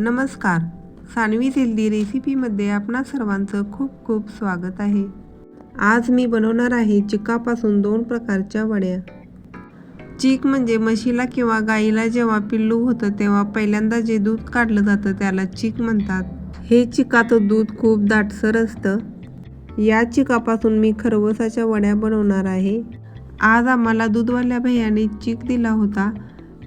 नमस्कार. सानवी हेल्दी रेसिपीमध्ये आपणा सर्वांचं खूप खूप स्वागत आहे. आज मी बनवणार आहे चिकापासून दोन प्रकारच्या वड्या. चीक म्हणजे म्हशीला किंवा गाईला जेव्हा पिल्लू होतं तेव्हा पहिल्यांदा जे दूध काढलं जातं त्याला चीक म्हणतात. हे चिकाचं दूध खूप दाटसर असतं. या चिकापासून मी खरवसाच्या वड्या बनवणार आहे. आज आम्हाला दूधवाल्या भैयाने चीक दिला होता.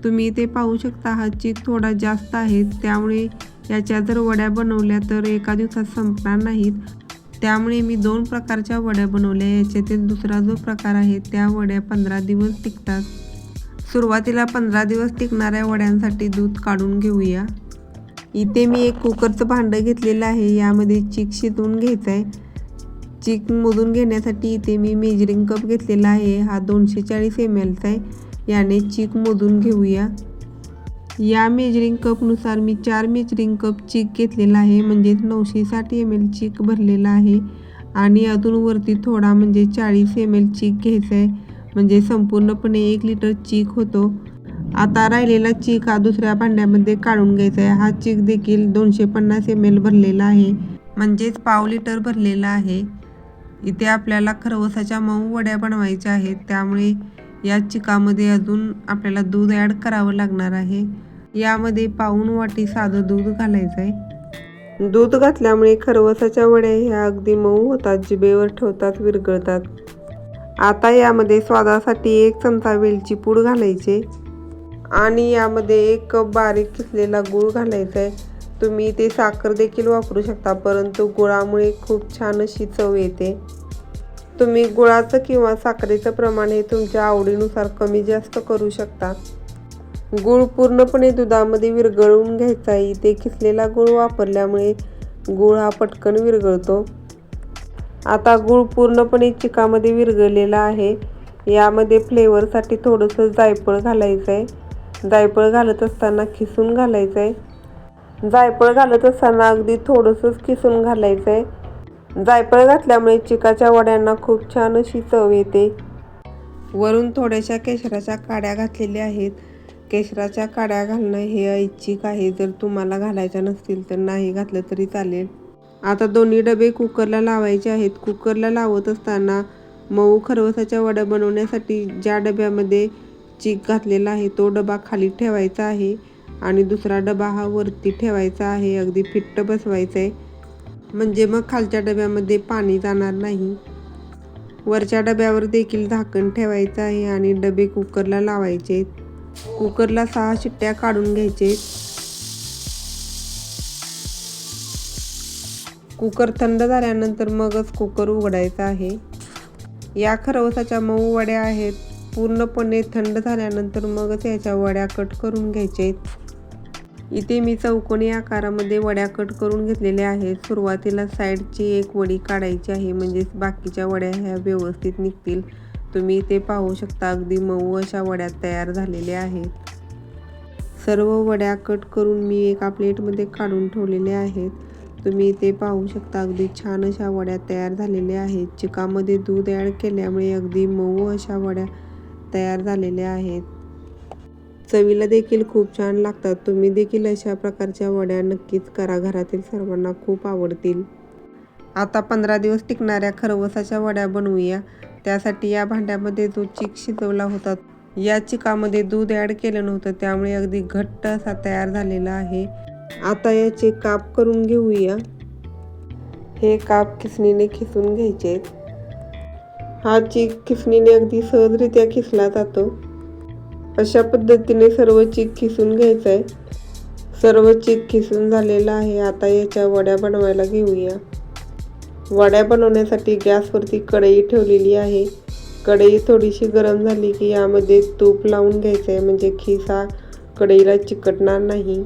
तुम्ही इथे पाहू शकता हा चीक थोडा जास्त आहे त्यामुळे याच्या जर वड्या बनवल्या तर एका दिवसात संपणार नाहीत. त्यामुळे मी दोन प्रकारच्या वड्या बनवल्या याच्यातील दुसरा जो प्रकार आहे त्या वड्या पंधरा दिवस टिकतात. सुरुवातीला पंधरा दिवस टिकणाऱ्या वड्यांसाठी दूध काढून घेऊया. इथे मी एक कुकरचं भांडं घेतलेलं आहे यामध्ये चीक शिजवून घ्यायचं आहे चीक मोजून घेण्यासाठी इथे मी मेजरिंग कप घेतलेला आहे हा दोनशे चाळीस एम एलचा आहे. याने चीक मोजून घेऊया. या मेजरिंग कपनुसार मी चार मेजरिंग कप चीक घेतलेला आहे. म्हणजेच नऊशे साठ एम एल चीक भरलेला आहे. आणि अजून वरती थोडा म्हणजे चाळीस एम एल चीक घ्यायचा आहे. म्हणजे संपूर्णपणे एक लिटर चीक होतो. आता राहिलेला चीक हा दुसऱ्या भांड्यामध्ये काढून घ्यायचा आहे. हा चीक देखील दोनशे पन्नास एम एल भरलेला आहे. म्हणजेच पाव लिटर भरलेला आहे. इथे आपल्याला खरवसाच्या मऊ वड्या बनवायच्या आहेत. त्यामुळे या चिकामध्ये अजून आपल्याला दूध ॲड करावं लागणार आहे. यामध्ये पाऊण वाटी साधं दूध घालायचं आहे दूध घातल्यामुळे खरवसाच्या वड्या ह्या अगदी मऊ होतात जिभेवर ठेवतात विरघळतात. आता यामध्ये स्वादासाठी एक चमचा वेलची पूड घालायचे. आणि यामध्ये एक कप बारीक किसलेला गूळ घालायचा आहे तुम्ही ते साखर देखील वापरू शकता परंतु गुळामुळे खूप छान अशी चव येते. तुम्ही गुळाचं किंवा साखरेचं प्रमाण हे तुमच्या आवडीनुसार कमी जास्त करू शकता. गूळ पूर्णपणे दुधामध्ये विरघळवून घ्यायचा आहे. इथे किसलेला गूळ वापरल्यामुळे गूळ हा पटकन विरघळतो. आता गूळ पूर्णपणे चिकामध्ये विरघळलेला आहे. यामध्ये फ्लेवरसाठी थोडंसं जायफळ घालायचं आहे जायफळ घालत असताना खिसून घालायचं आहे जायफळ घालत असताना अगदी थोडंसंच किसून घालायचं आहे जायफळ घातल्यामुळे चिकाच्या वड्यांना खूप छान अशी चव येते. वरून थोड्याशा केशराच्या काड्या घातलेल्या आहेत. केशराच्या काड्या घालणं हे ऐच्छिक आहे. जर तुम्हाला घालायच्या नसतील तर नाही घातलं तरी चालेल. आता दोन्ही डबे कुकरला लावायचे आहेत. कुकरला लावत असताना मऊ खरवसाच्या वड्या बनवण्यासाठी ज्या डब्यामध्ये चीक घातलेला आहे तो डबा खाली ठेवायचा आहे आणि दुसरा डबा हा वरती ठेवायचा आहे. अगदी फिट्ट बसवायचा आहे म्हणजे मग खालच्या डब्यामध्ये पाणी जाणार नाही. वरच्या डब्यावर देखील झाकण ठेवायचं आहे आणि डबे कुकरला लावायचे. कुकरला सहा शिट्ट्या काढून घ्यायचे. कुकर थंड झाल्यानंतर मगच कुकर उघडायचा आहे. या खरवसाच्या मऊ वड्या आहेत. पूर्णपणे थंड झाल्यानंतर मगच याच्या वड्या कट करून घ्यायचे. आहेत इथे मी चौकोनी आकारामध्ये वड्या कट करून घेतलेल्या आहेत. सुरुवातीला साईडची एक वडी काढायची आहे म्हणजेच बाकीच्या वड्या ह्या व्यवस्थित निघतील. तुम्ही इथे पाहू शकता अगदी मऊ अशा वड्या तयार झालेल्या आहेत. सर्व वड्या कट करून मी एका प्लेटमध्ये काढून ठेवलेल्या आहेत. तुम्ही इथे पाहू शकता अगदी छान अशा वड्या तयार झालेल्या आहेत. चिकामध्ये दूध ॲड केल्यामुळे अगदी मऊ अशा वड्या तयार झालेल्या आहेत. चवीला देखील खूप छान लागतात. तुम्ही देखील अशा प्रकारच्या वड्या नक्कीच करा. घरातील सर्वांना खूप आवडतील. आता पंधरा दिवस टिकणाऱ्या खरवसाच्या वड्या बनवूया. त्यासाठी या भांड्यामध्ये जो चीक शिजवला होता या चिकामध्ये दूध ॲड केलं नव्हतं. त्यामुळे अगदी घट्ट असा तयार झालेला आहे. आता याचे काप करून घेऊया. हे काप किसणीने खिसून घ्यायचे हा चीक खिसणीने अगदी सहजरित्या खिसला जातो. अशा पद्धतीने सर्व चीक खिसून घ्यायचं आहे सर्व चीक खिसून झालेला आहे. आता याच्या वड्या बनवायला घेऊया. वड्या बनवण्यासाठी गॅसवरती कढई ठेवलेली आहे. कढई थोडीशी गरम झाली की यामध्ये तूप लावून घ्यायचं आहे म्हणजे खीस हा कढईला चिकटणार नाही.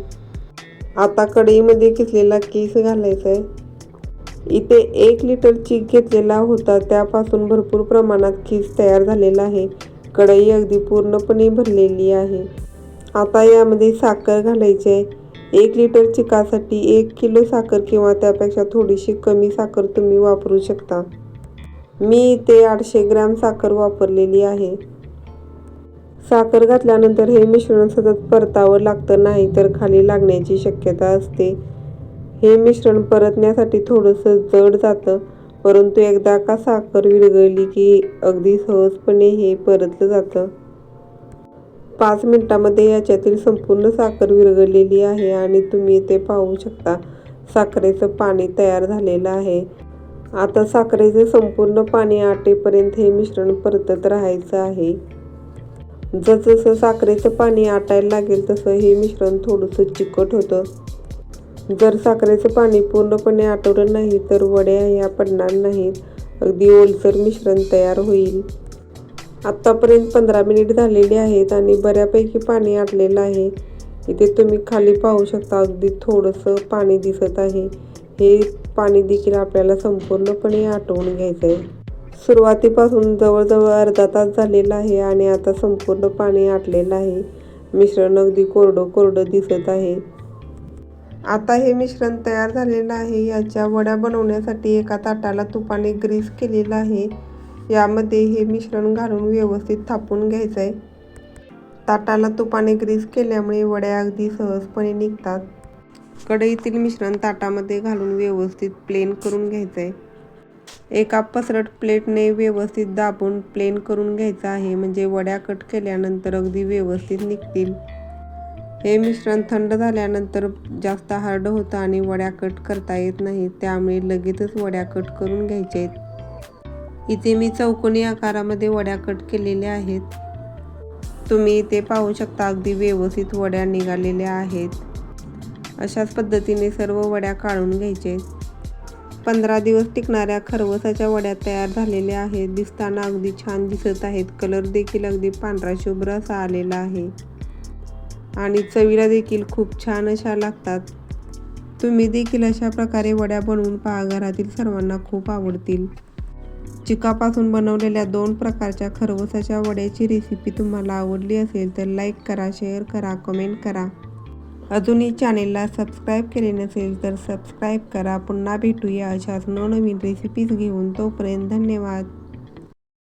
आता कढईमध्ये किसलेला केस घालायचा आहे इथे एक लिटर चीक घेतलेला होता. त्यापासून भरपूर प्रमाणात खीस तयार झालेला आहे. कढई अगदी पूर्णपणे भरलेली आहे. आता यामध्ये साखर घालायची आहे. एक लिटर चिकासाठी एक किलो साखर किंवा त्यापेक्षा थोडीशी कमी साखर तुम्ही वापरू शकता. मी इथे आठशे ग्रॅम साखर वापरलेली आहे. साखर घातल्यानंतर हे मिश्रण सतत परतावं लागतं नाही तर खाली लागण्याची शक्यता असते. हे मिश्रण परतण्यासाठी थोडंसं जड जातं. परंतु एकदा का साखर विरघळली की अगदी सहजपणे हे परतलं जातं. पाच मिनिटामध्ये याच्यातील संपूर्ण साखर विरघळलेली आहे आणि तुम्ही ते पाहू शकता. साखरेचं पाणी तयार झालेलं आहे. आता साखरेचे संपूर्ण पाणी आटेपर्यंत हे मिश्रण परतत राहायचं आहे. जसजसं साखरेचं पाणी आटायला लागेल तसं हे मिश्रण थोडंसं चिकट होतं. जर साखरेचं पाणी पूर्णपणे आटवलं नाही तर वड्या ह्या पडणार नाहीत. अगदी ओलसर मिश्रण तयार होईल. आत्तापर्यंत पंधरा मिनिट झालेली आहेत आणि बऱ्यापैकी पाणी आटलेलं आहे. इथे तुम्ही खाली पाहू शकता अगदी थोडंसं पाणी दिसत आहे. हे पाणी देखील आपल्याला संपूर्णपणे आटवून घ्यायचं आहे सुरुवातीपासून जवळजवळ अर्धा तास झालेला आहे आणि आता संपूर्ण पाणी आटलेलं आहे. मिश्रण अगदी कोरडं कोरडं दिसत आहे. आता हे मिश्रण तयार झालेलं आहे. याच्या वड्या बनवण्यासाठी एका ताटाला तुपाने ग्रीस केलेलं आहे. यामध्ये हे मिश्रण घालून व्यवस्थित थापून घ्यायचं आहे ताटाला तुपाने ग्रीस केल्यामुळे वड्या अगदी सहजपणे निघतात. कढईतील मिश्रण ताटामध्ये घालून व्यवस्थित प्लेन करून घ्यायचं आहे एका पसरट प्लेटने व्यवस्थित दाबून प्लेन करून घ्यायचं आहे. म्हणजे वड्या कट केल्यानंतर अगदी व्यवस्थित निघतील. हे मिश्रण थंड झाल्यानंतर जास्त हार्ड होतं आणि वड्या कट करता येत नाही त्यामुळे लगेचच वड्या कट करून घ्यायच्या आहेत. इथे मी चौकोनी आकारामध्ये वड्या कट केलेल्या आहेत. तुम्ही इथे पाहू शकता अगदी व्यवस्थित वड्या निघालेल्या आहेत. अशाच पद्धतीने सर्व वड्या काढून घ्यायचे आहेत. पंधरा दिवस टिकणाऱ्या खरवसाच्या वड्या तयार झालेल्या आहेत. दिसताना अगदी छान दिसत आहेत. कलर देखील अगदी पांढरा शुभ्र असा आलेला आहे. आणि चवीला देखील खूप छान अशा लागतात. तुम्ही देखील अशा प्रकारे वड्या बनवून पहा घरातील सर्वांना खूप आवडतील. चिकापासून बनवलेल्या दोन प्रकारच्या खरवसाच्या वड्याची रेसिपी तुम्हाला आवडली असेल तर लाईक करा शेअर करा कमेंट करा. अजूनही चॅनेलला सबस्क्राईब केले नसेल तर सबस्क्राईब करा. पुन्हा भेटूया अशाच नवनवीन रेसिपीज घेऊन. तोपर्यंत धन्यवाद.